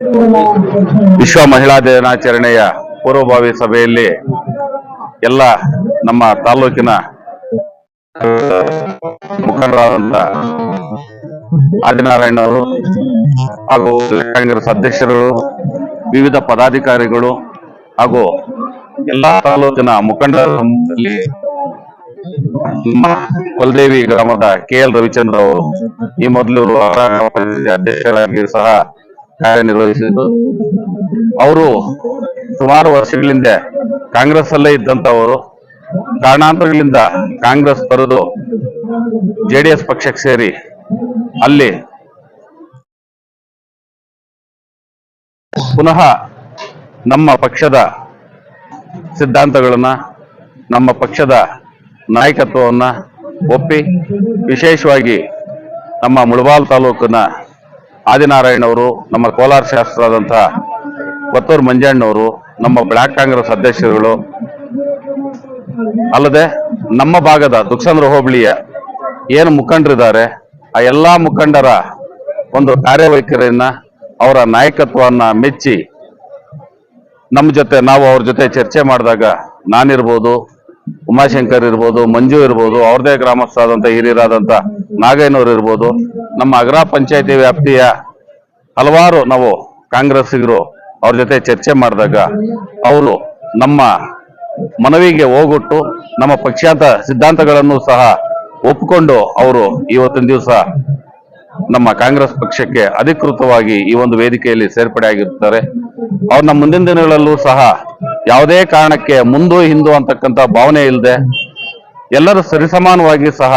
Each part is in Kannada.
ವಿಶ್ವ ಮಹಿಳಾ ದಿನಾಚರಣೆಯ ಪೂರ್ವಭಾವಿ ಸಭೆಯಲ್ಲಿ ಎಲ್ಲ ನಮ್ಮ ತಾಲೂಕಿನ ಮುಖಂಡರಾದಂತ ಆದಿನಾರಾಯಣ ಅವರು ಹಾಗೂ ಕಾಂಗ್ರೆಸ್ ಅಧ್ಯಕ್ಷರು ವಿವಿಧ ಪದಾಧಿಕಾರಿಗಳು ಹಾಗೂ ಎಲ್ಲಾ ತಾಲೂಕಿನ ಮುಖಂಡರ ಸಮ್ಮುಖದಲ್ಲಿ ನಮ್ಮ ಕೊಲ್ದೇವಿ ಗ್ರಾಮದ ಕೆ ಎಲ್ ರವಿಚಂದ್ರ ಅವರು ಈ ಮೊದಲು ಅಧ್ಯಕ್ಷರಾಗಿ ಸಹ ಕಾರ್ಯನಿರ್ವಹಿಸಿದ್ದು. ಅವರು ಸುಮಾರು ವರ್ಷಗಳಿಂದ ಕಾಂಗ್ರೆಸ್ ಅಲ್ಲೇ ಇದ್ದಂತವರು ಕಾರಣಾಂತರಗಳಿಂದ ಕಾಂಗ್ರೆಸ್ ತೊರೆದು ಜೆಡಿಎಸ್ ಪಕ್ಷಕ್ಕೆ ಸೇರಿ ಅಲ್ಲಿ ಪುನಃ ನಮ್ಮ ಪಕ್ಷದ ಸಿದ್ಧಾಂತಗಳನ್ನ, ನಮ್ಮ ಪಕ್ಷದ ನಾಯಕತ್ವವನ್ನ ಒಪ್ಪಿ ವಿಶೇಷವಾಗಿ ನಮ್ಮ ಮುಳಬಾಲ್ ತಾಲೂಕಿನ ಆದಿನಾರಾಯಣವರು, ನಮ್ಮ ಕೋಲಾರ ಶಾಸಕರಾದಂತಹ ಕೊತ್ತೂರು ಮಂಜಣ್ಣವರು, ನಮ್ಮ ಬ್ಲಾಕ್ ಕಾಂಗ್ರೆಸ್ ಅಧ್ಯಕ್ಷರುಗಳು. ಅಲ್ಲದೆ ನಮ್ಮ ಭಾಗದ ದುಕ್ಸಂದ್ರ ಹೋಬಳಿಯ ಏನು ಮುಖಂಡರಿದ್ದಾರೆ, ಆ ಎಲ್ಲಾ ಮುಖಂಡರ ಒಂದು ಕಾರ್ಯವೈಖರಿಯನ್ನ ಅವರ ನಾಯಕತ್ವವನ್ನ ಮೆಚ್ಚಿ ನಮ್ಮ ಜೊತೆ, ನಾವು ಅವ್ರ ಜೊತೆ ಚರ್ಚೆ ಮಾಡಿದಾಗ ನಾನಿರ್ಬೋದು, ಉಮಾಶಂಕರ್ ಇರ್ಬೋದು, ಮಂಜು ಇರ್ಬೋದು, ಅವ್ರದೇ ಗ್ರಾಮಸ್ಥರಾದಂಥ, ಹಿರಿಯರಾದಂಥ ನಾಗಯ್ಯನವ್ರು ಇರ್ಬೋದು ನಮ್ಮ ಅಗ್ರ ಪಂಚಾಯತಿ ವ್ಯಾಪ್ತಿಯ ಹಲವಾರು ನಾವು ಕಾಂಗ್ರೆಸ್ಸಿಗರು ಅವ್ರ ಜೊತೆ ಚರ್ಚೆ ಮಾಡಿದಾಗ ಅವರು ನಮ್ಮ ಮನವಿಗೆ ಹೋಗೊಟ್ಟು ನಮ್ಮ ಪಕ್ಷಾಂತ ಸಿದ್ಧಾಂತಗಳನ್ನು ಸಹ ಒಪ್ಪಿಕೊಂಡು ಅವರು ಇವತ್ತಿನ ದಿವಸ ನಮ್ಮ ಕಾಂಗ್ರೆಸ್ ಪಕ್ಷಕ್ಕೆ ಅಧಿಕೃತವಾಗಿ ಈ ಒಂದು ವೇದಿಕೆಯಲ್ಲಿ ಸೇರ್ಪಡೆ ಆಗಿರ್ತಾರೆ. ಅವ್ರು ನಮ್ಮ ಮುಂದಿನ ದಿನಗಳಲ್ಲೂ ಸಹ ಯಾವುದೇ ಕಾರಣಕ್ಕೆ ಮುಂದು ಹಿಂದೂ ಅಂತಕ್ಕಂಥ ಭಾವನೆ ಇಲ್ಲದೆ ಎಲ್ಲರೂ ಸರಿಸಮಾನವಾಗಿ ಸಹ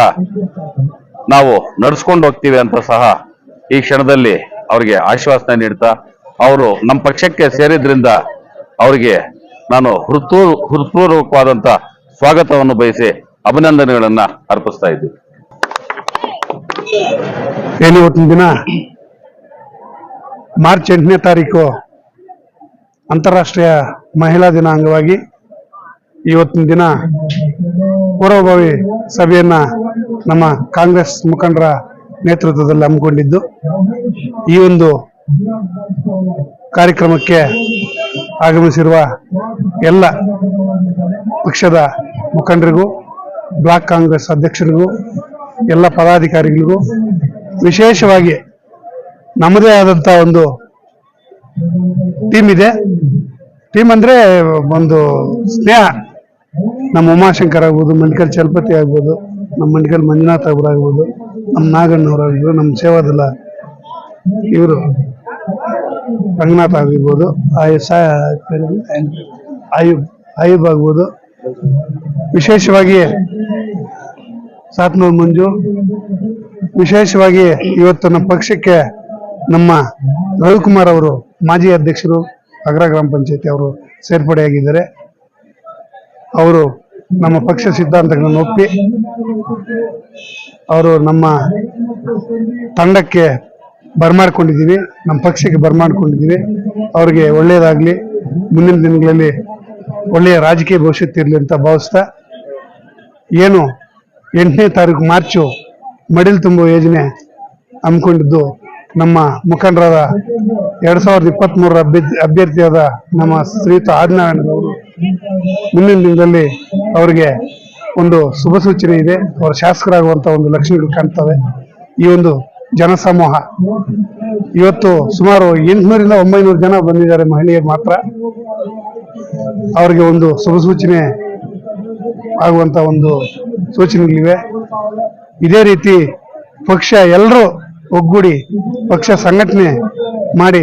ನಾವು ನಡೆಸ್ಕೊಂಡು ಹೋಗ್ತೀವಿ ಅಂತ ಸಹ ಈ ಕ್ಷಣದಲ್ಲಿ ಅವರಿಗೆ ಆಶ್ವಾಸನೆ ನೀಡ್ತಾ ಅವರು ನಮ್ಮ ಪಕ್ಷಕ್ಕೆ ಸೇರಿದ್ರಿಂದ ಅವರಿಗೆ ನಾನು ಹೃತ್ಪೂ, ಹೃತ್ಪೂರ್ವಕವಾದಂತ ಸ್ವಾಗತವನ್ನು ಬಯಸಿ ಅಭಿನಂದನೆಗಳನ್ನ ಅರ್ಪಿಸ್ತಾ ಇದ್ದೀನಿ. ಇವತ್ತಿನ ದಿನ? ಮಾರ್ಚ್ ಎಂಟನೇ ತಾರೀಕು ಅಂತಾರಾಷ್ಟ್ರೀಯ ಮಹಿಳಾ ದಿನ ಅಂಗವಾಗಿ ಇವತ್ತಿನ ದಿನ ಪೂರ್ವಭಾವಿ ಸಭೆಯನ್ನ ನಮ್ಮ ಕಾಂಗ್ರೆಸ್ ಮುಖಂಡರ ನೇತೃತ್ವದಲ್ಲಿ ಹಮ್ಮಿಕೊಂಡಿದ್ದು ಈ ಒಂದು ಕಾರ್ಯಕ್ರಮಕ್ಕೆ ಆಗಮಿಸಿರುವ ಎಲ್ಲ ಪಕ್ಷದ ಮುಖಂಡರಿಗೂ, ಬ್ಲಾಕ್ ಕಾಂಗ್ರೆಸ್ ಅಧ್ಯಕ್ಷರಿಗೂ, ಎಲ್ಲ ಪದಾಧಿಕಾರಿಗಳಿಗೂ ವಿಶೇಷವಾಗಿ ನಮ್ಮದೇ ಆದಂಥ ಒಂದು ಟೀಮ್ ಇದೆ. ಟೀಮ್ ಅಂದರೆ ಒಂದು ಸ್ನೇಹ. ನಮ್ಮ ಉಮಾಶಂಕರ್ ಆಗ್ಬೋದು ಮಂಡಿಕಲ್ ಚಲಪತಿ ಆಗ್ಬೋದು ನಮ್ಮ ಮಂಡಿಕಲ್ ಮಂಜುನಾಥ್ ಅವ್ರು ಆಗ್ಬೋದು, ನಮ್ಮ ನಾಗಣ್ಣವರಾಗ್ಬೋದು ನಮ್ಮ ಸೇವಾದಲ್ಲ ಇವರು ರಂಗನಾಥ್ ಆಗಿರ್ಬೋದು ಆಯುಬ್ ಆಯುಬ್ ಆಗ್ಬೋದು. ವಿಶೇಷವಾಗಿ ಸಾತ್ನೂರ್ ಮಂಜು, ವಿಶೇಷವಾಗಿ ಇವತ್ತು ನಮ್ಮ ಪಕ್ಷಕ್ಕೆ ನಮ್ಮ ರವಿಕುಮಾರ್ ಅವರು ಮಾಜಿ ಅಧ್ಯಕ್ಷರು ಅಗ್ರ ಗ್ರಾಮ ಪಂಚಾಯತಿ ಅವರು ಸೇರ್ಪಡೆಯಾಗಿದ್ದಾರೆ. ಅವರು ನಮ್ಮ ಪಕ್ಷ ಸಿದ್ಧಾಂತಗಳನ್ನು ಒಪ್ಪಿ ಅವರು ನಮ್ಮ ತಂಡಕ್ಕೆ ಬರ್ಮಾಡ್ಕೊಂಡಿದ್ದೀವಿ, ನಮ್ಮ ಪಕ್ಷಕ್ಕೆ ಬರ್ಮಾಡ್ಕೊಂಡಿದ್ದೀವಿ. ಅವರಿಗೆ ಒಳ್ಳೆಯದಾಗಲಿ, ಮುಂದಿನ ದಿನಗಳಲ್ಲಿ ಒಳ್ಳೆಯ ರಾಜಕೀಯ ಭವಿಷ್ಯತ್ತು ಇರಲಿ ಅಂತ ಭಾವಿಸ್ತಾ ಏನು ಎಂಟನೇ ತಾರೀಕು ಮಾರ್ಚು ಮಡಿಲು ತುಂಬುವ ಯೋಜನೆ ಹಮ್ಮಿಕೊಂಡಿದ್ದು ನಮ್ಮ ಮುಖಂಡರಾದ ಎರಡು ಸಾವಿರದ ಇಪ್ಪತ್ತ್ ಮೂರರ ಅಭ್ಯರ್ಥಿಯಾದ ನಮ್ಮ ಶ್ರೀಯುತ ಆದಿನಾರಾಯಣರವರು ಮುಂದಿನ ದಿನದಲ್ಲಿ ಅವರಿಗೆ ಒಂದು ಶುಭ ಸೂಚನೆ ಇದೆ. ಅವರ ಶಾಸಕರಾಗುವಂತ ಒಂದು ಲಕ್ಷಣಗಳು ಕಾಣ್ತವೆ. ಈ ಒಂದು ಜನಸಮೂಹ. ಇವತ್ತು ಸುಮಾರು ಎಂಟುನೂರಿಂದ ಒಂಬೈನೂರು ಜನ ಬಂದಿದ್ದಾರೆ ಮಹಿಳೆಯರು ಮಾತ್ರ. ಅವರಿಗೆ ಒಂದು ಶುಭ ಸೂಚನೆ ಆಗುವಂತ ಒಂದು ಸೂಚನೆಗಳಿವೆ. ಇದೇ ರೀತಿ ಪಕ್ಷ ಎಲ್ಲರೂ ಒಗ್ಗೂಡಿ ಪಕ್ಷ ಸಂಘಟನೆ ಮಾಡಿ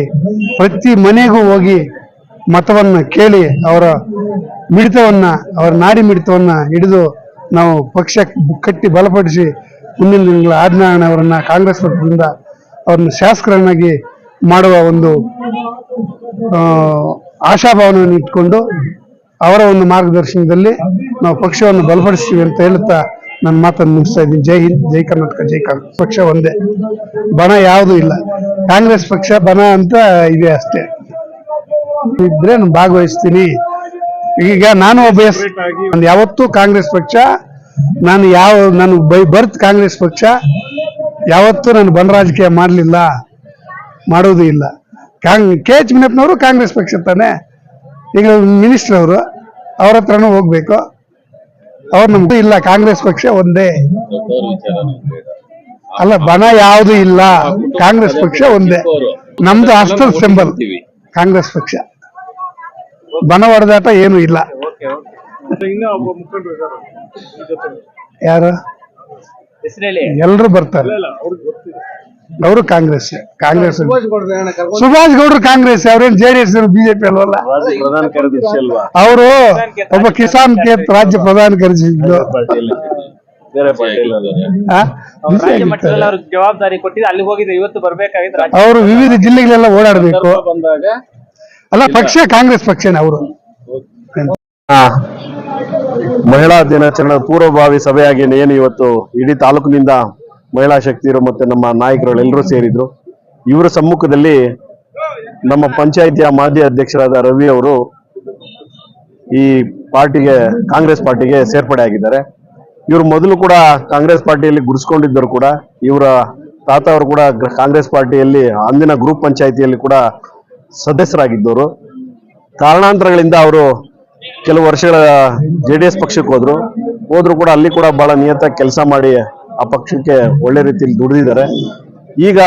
ಪ್ರತಿ ಮನೆಗೂ ಹೋಗಿ ಮತವನ್ನ ಕೇಳಿ ಅವರ ಮಿಡಿತವನ್ನ, ಅವರ ನಾಡಿ ಮಿಡಿತವನ್ನ ಹಿಡಿದು ನಾವು ಪಕ್ಷ ಕಟ್ಟಿ ಬಲಪಡಿಸಿ ಮುಂದಿನ ದಿನಗಳ ಆದಿನಾರಾಯಣ ಅವರನ್ನ ಕಾಂಗ್ರೆಸ್ ಪಕ್ಷದಿಂದ ಅವ್ರನ್ನ ಶಾಸಕರನ್ನಾಗಿ ಮಾಡುವ ಒಂದು ಆಶಾಭಾವನೆಯನ್ನು ಇಟ್ಕೊಂಡು ಅವರ ಒಂದು ಮಾರ್ಗದರ್ಶನದಲ್ಲಿ ನಾವು ಪಕ್ಷವನ್ನು ಬಲಪಡಿಸ್ತೀವಿ ಅಂತ ಹೇಳುತ್ತಾ ನನ್ನ ಮಾತನ್ನು ಮುಗಿಸ್ತಾ ಇದ್ದೀನಿ. ಜೈ ಹಿಂದ್, ಜೈ ಕರ್ನಾಟಕ, ಜೈ ಕಾಂಗ್ರೆಸ್. ಪಕ್ಷ ಒಂದೇ. ಬಣ ಯಾವುದೂ ಇಲ್ಲ. ಕಾಂಗ್ರೆಸ್ ಪಕ್ಷ ಬಣ ಅಂತ ಇದೆ ಅಷ್ಟೇ. ಇದ್ರೆ ನಾನು ಭಾಗವಹಿಸ್ತೀನಿ. ಈಗ ನಾನು ಒಬ್ಬ ಒಂದು ನಾನು ಯಾವತ್ತೂ ಕಾಂಗ್ರೆಸ್ ಪಕ್ಷ ನಾನು ಯಾವ ನಾನು ಬೈ ಬರ್ತ್ ಕಾಂಗ್ರೆಸ್ ಪಕ್ಷ ಯಾವತ್ತೂ ನಾನು ಬನ್ ರಾಜಕೀಯ ಮಾಡಲಿಲ್ಲ ಮಾಡೋದು ಇಲ್ಲ. ಕಾಂಗ್ ಕೆ ಎಚ್ ಮುನಿಯಪ್ಪನವರು ಕಾಂಗ್ರೆಸ್ ಪಕ್ಷ ತಾನೆ. ಈಗ ಮಿನಿಸ್ಟರ್ ಅವರು ಅವ್ರ ಹತ್ರನೂ ಹೋಗ್ಬೇಕು. ಅವ್ರು ನಮ್ದು ಇಲ್ಲ ಕಾಂಗ್ರೆಸ್ ಪಕ್ಷ ಒಂದೇ. ಅಲ್ಲ ಬಣ ಯಾವುದು ಇಲ್ಲ. ಕಾಂಗ್ರೆಸ್ ಪಕ್ಷ ಒಂದೇ. ನಮ್ದು ಹಸ್ತದ ಸಿಂಬಲ್ ಕಾಂಗ್ರೆಸ್ ಪಕ್ಷ. ಬಣ ಹೊಡೆದಾಟ ಏನು ಇಲ್ಲ. ಯಾರು? ಎಲ್ರು ಬರ್ತಾರೆ. ಇಲ್ಲ ಅವ್ರಿಗೆ ಗೊತ್ತಿದೆ. ಅವರು ಕಾಂಗ್ರೆಸ್ ಕಾಂಗ್ರೆಸ್. ಸುಭಾಷ್ ಗೌಡ್ರು ಕಾಂಗ್ರೆಸ್ ಅವ್ರೇನ್ ಜೆ ಡಿ ಎಸ್ ಬಿಜೆಪಿ ಅಲ್ವಲ್ಲ? ಪ್ರಧಾನ ಕಾರ್ಯದರ್ಶಿ ಅವರು ಒಬ್ಬ ಕಿಸಾನ್ ಕೇತ್ ರಾಜ್ಯ ಪ್ರಧಾನ ಕರೆಸಿದ್ರು ಜವಾಬ್ದಾರಿ ಕೊಟ್ಟಿದ್ದು ಅಲ್ಲಿ ಹೋಗಿದ್ರೆ ಇವತ್ತು ಬರ್ಬೇಕಾಗಿದ್ರೆ ಅವರು ವಿವಿಧ ಜಿಲ್ಲೆಗಳೆಲ್ಲ ಓಡಾಡಬೇಕು. ಬಂದಾಗ ಅಲ್ಲ ಪಕ್ಷ ಕಾಂಗ್ರೆಸ್ ಪಕ್ಷನೇ ಅವರು. ಮಹಿಳಾ ದಿನಾಚರಣೆ ಪೂರ್ವಭಾವಿ ಸಭೆಯಾಗಿ ಏನು ಇವತ್ತು ಇಡೀ ತಾಲೂಕಿನಿಂದ ಮಹಿಳಾ ಶಕ್ತಿಯರು ಮತ್ತೆ ನಮ್ಮ ನಾಯಕರು ಎಲ್ಲರೂ ಸೇರಿದ್ರು. ಇವರ ಸಮ್ಮುಖದಲ್ಲಿ ನಮ್ಮ ಪಂಚಾಯಿತಿಯ ಮಾಜಿ ಅಧ್ಯಕ್ಷರಾದ ರವಿ ಅವರು ಈ ಪಾರ್ಟಿಗೆ ಕಾಂಗ್ರೆಸ್ ಪಾರ್ಟಿಗೆ ಸೇರ್ಪಡೆ ಆಗಿದ್ದಾರೆ. ಇವರು ಮೊದಲು ಕೂಡ ಕಾಂಗ್ರೆಸ್ ಪಾರ್ಟಿಯಲ್ಲಿ ಗುರುಸ್ಕೊಂಡಿದ್ದರು ಕೂಡ. ಇವರ ತಾತ ಅವರು ಕೂಡ ಕಾಂಗ್ರೆಸ್ ಪಾರ್ಟಿಯಲ್ಲಿ ಅಂದಿನ ಗ್ರೂಪ್ ಪಂಚಾಯಿತಿಯಲ್ಲಿ ಕೂಡ ಸದಸ್ಯರಾಗಿದ್ದವರು. ಕಾರಣಾಂತರಗಳಿಂದ ಅವರು ಕೆಲವು ವರ್ಷಗಳ ಜೆ ಡಿ ಎಸ್ ಪಕ್ಷಕ್ಕೆ ಹೋದ್ರು. ಹೋದ್ರು ಕೂಡ ಅಲ್ಲಿ ಕೂಡ ಬಹಳ ನಿಯತ ಕೆಲಸ ಮಾಡಿ ಆ ಪಕ್ಷಕ್ಕೆ ಒಳ್ಳೆ ರೀತಿಯಲ್ಲಿ ದುಡಿದಿದ್ದಾರೆ. ಈಗ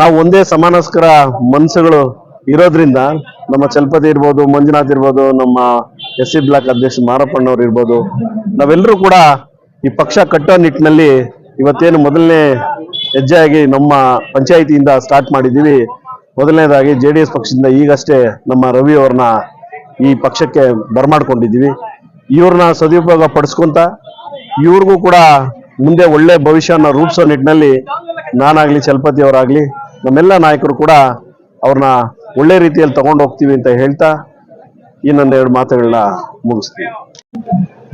ನಾವು ಒಂದೇ ಸಮಾನಸ್ಕರ ಮನಸ್ಸುಗಳು ಇರೋದ್ರಿಂದ ನಮ್ಮ ಚಲಪತಿ ಇರ್ಬೋದು, ಮಂಜುನಾಥ್ ಇರ್ಬೋದು, ನಮ್ಮ ಎಸ್ ಸಿ ಬ್ಲಾಕ್ ಅಧ್ಯಕ್ಷ ಮಾರಪ್ಪಣ್ಣವ್ರು ಇರ್ಬೋದು, ನಾವೆಲ್ಲರೂ ಕೂಡ ಈ ಪಕ್ಷ ಕಟ್ಟೋ ನಿಟ್ಟಿನಲ್ಲಿ ಇವತ್ತೇನು ಮೊದಲನೇ ಹೆಜ್ಜೆಯಾಗಿ ನಮ್ಮ ಪಂಚಾಯಿತಿಯಿಂದ ಸ್ಟಾರ್ಟ್ ಮಾಡಿದ್ದೀವಿ. ಮೊದಲನೇದಾಗಿ ಜೆ ಡಿ ಎಸ್ ಪಕ್ಷದಿಂದ ಈಗಷ್ಟೇ ನಮ್ಮ ರವಿ ಅವ್ರನ್ನ ಈ ಪಕ್ಷಕ್ಕೆ ಬರ್ಮಾಡ್ಕೊಂಡಿದ್ದೀವಿ. ಇವ್ರನ್ನ ಸದುಪಯೋಗ ಪಡಿಸ್ಕೊಂತ ಇವ್ರಿಗೂ ಕೂಡ ಮುಂದೆ ಒಳ್ಳೆ ಭವಿಷ್ಯನ ರೂಪಿಸೋ ನಿಟ್ಟಿನಲ್ಲಿ ನಾನಾಗಲಿ ಚಲಪತಿ ಅವರಾಗಲಿ ನಮ್ಮೆಲ್ಲ ನಾಯಕರು ಕೂಡ ಅವ್ರನ್ನ ಒಳ್ಳೆ ರೀತಿಯಲ್ಲಿ ತಗೊಂಡು ಹೋಗ್ತೀವಿ ಅಂತ ಹೇಳ್ತಾ ಇನ್ನೊಂದೆರಡು ಮಾತುಗಳನ್ನ ಮುಗಿಸ್ತೀವಿ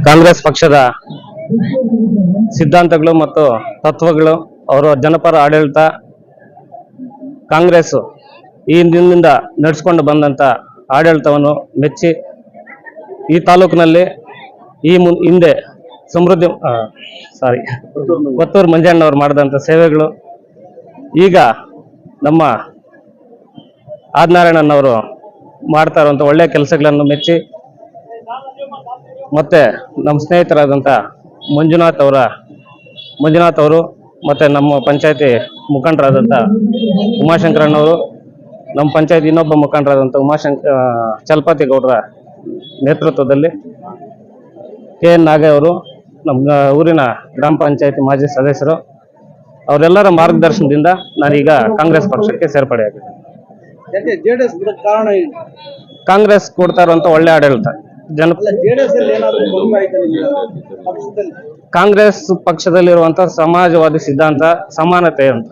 ಕಾಂಗ್ರೆಸ್ ಪಕ್ಷದ ಸಿದ್ಧಾಂತಗಳು ಮತ್ತು ತತ್ವಗಳು, ಅವರ ಜನಪರ ಆಡಳಿತ, ಕಾಂಗ್ರೆಸ್ ಈ ದಿನದಿಂದ ನಡೆಸ್ಕೊಂಡು ಬಂದಂಥ ಆಡಳಿತವನ್ನು ಮೆಚ್ಚಿ ಈ ತಾಲೂಕಿನಲ್ಲಿ ಈ ಮುನ್, ಹಿಂದೆ ಸಮೃದ್ಧಿ ಸಾರಿ ಕೊತ್ತೂರು ಮಂಜಣ್ಣವ್ರು ಮಾಡಿದಂಥ ಸೇವೆಗಳು. ಈಗ ನಮ್ಮ ಆದಿನಾರಾಯಣನವರು ಮಾಡ್ತಾ ಇರುವಂಥ ಒಳ್ಳೆಯ ಕೆಲಸಗಳನ್ನು ಮೆಚ್ಚಿ ಮತ್ತು ನಮ್ಮ ಸ್ನೇಹಿತರಾದಂಥ ಮಂಜುನಾಥ್ ಅವರ, ಮಂಜುನಾಥ್ ಅವರು ಮತ್ತು ನಮ್ಮ ಪಂಚಾಯತಿ ಮುಖಂಡರಾದಂಥ ಉಮಾಶಂಕರಣ್ಣವರು ನಮ್ಮ ಪಂಚಾಯತ್ ಇನ್ನೊಬ್ಬ ಮುಖಂಡರಾದಂಥ ಉಮಾಶಂಕ ಆ, ಚಲಪತಿ ಗೌಡರ ನೇತೃತ್ವದಲ್ಲಿ ಕೆ. ಎನ್. ನಾಗೇವರು ಅವರು ನಮ್ಮ ಊರಿನ ಗ್ರಾಮ ಪಂಚಾಯತಿ ಮಾಜಿ ಸದಸ್ಯರು. ಅವರೆಲ್ಲರ ಮಾರ್ಗದರ್ಶನದಿಂದ ನಾನೀಗ ಕಾಂಗ್ರೆಸ್ ಪಕ್ಷಕ್ಕೆ ಏನು? ಕಾಂಗ್ರೆಸ್ ಕೊಡ್ತಾ ಇರುವಂತ ಒಳ್ಳೆ ಆಡಳಿತ. ಜನ ಕಾಂಗ್ರೆಸ್ ಪಕ್ಷದಲ್ಲಿರುವಂತ ಸಮಾಜವಾದಿ ಸಿದ್ಧಾಂತ ಸಮಾನತೆ ಅಂತ.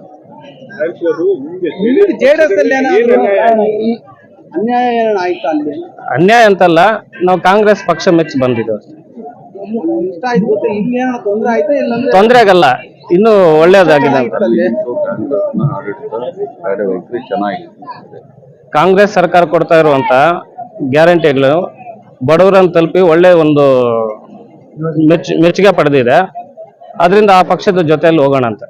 ಅನ್ಯಾಯ ಏನಾದ್ರು ಆಯ್ತಾ ಅಲ್ಲಿ? ಅನ್ಯಾಯ ಅಂತಲ್ಲ ನಾವು ಕಾಂಗ್ರೆಸ್ ಪಕ್ಷ ಮೆಚ್ಚಿ ಇಲ್ಲಿ ತೊಂದ್ರೆ ಆಯ್ತಾ ಇಲ್ಲಾಂದ್ರೆ ತೊಂದ್ರೆ ಆಗಲ್ಲ ಇನ್ನು ಒಳ್ಳೇದಾಗಿದೆ ಕಾಂಗ್ರೆಸ್ ಸರ್ಕಾರ ಕೊಡ್ತಾ ಇರುವಂತ ಗ್ಯಾರಂಟಿಗಳು ಬಡವರನ್ನು ತಲುಪಿ ಒಳ್ಳೆ ಒಂದು ಮೆಚ್ಚು ಮೆಚ್ಚುಗೆ ಪಡೆದಿದೆ. ಅದರಿಂದ ಆ ಪಕ್ಷದ ಜೊತೆಯಲ್ಲಿ ಹೋಗೋಣ ಅಂತ.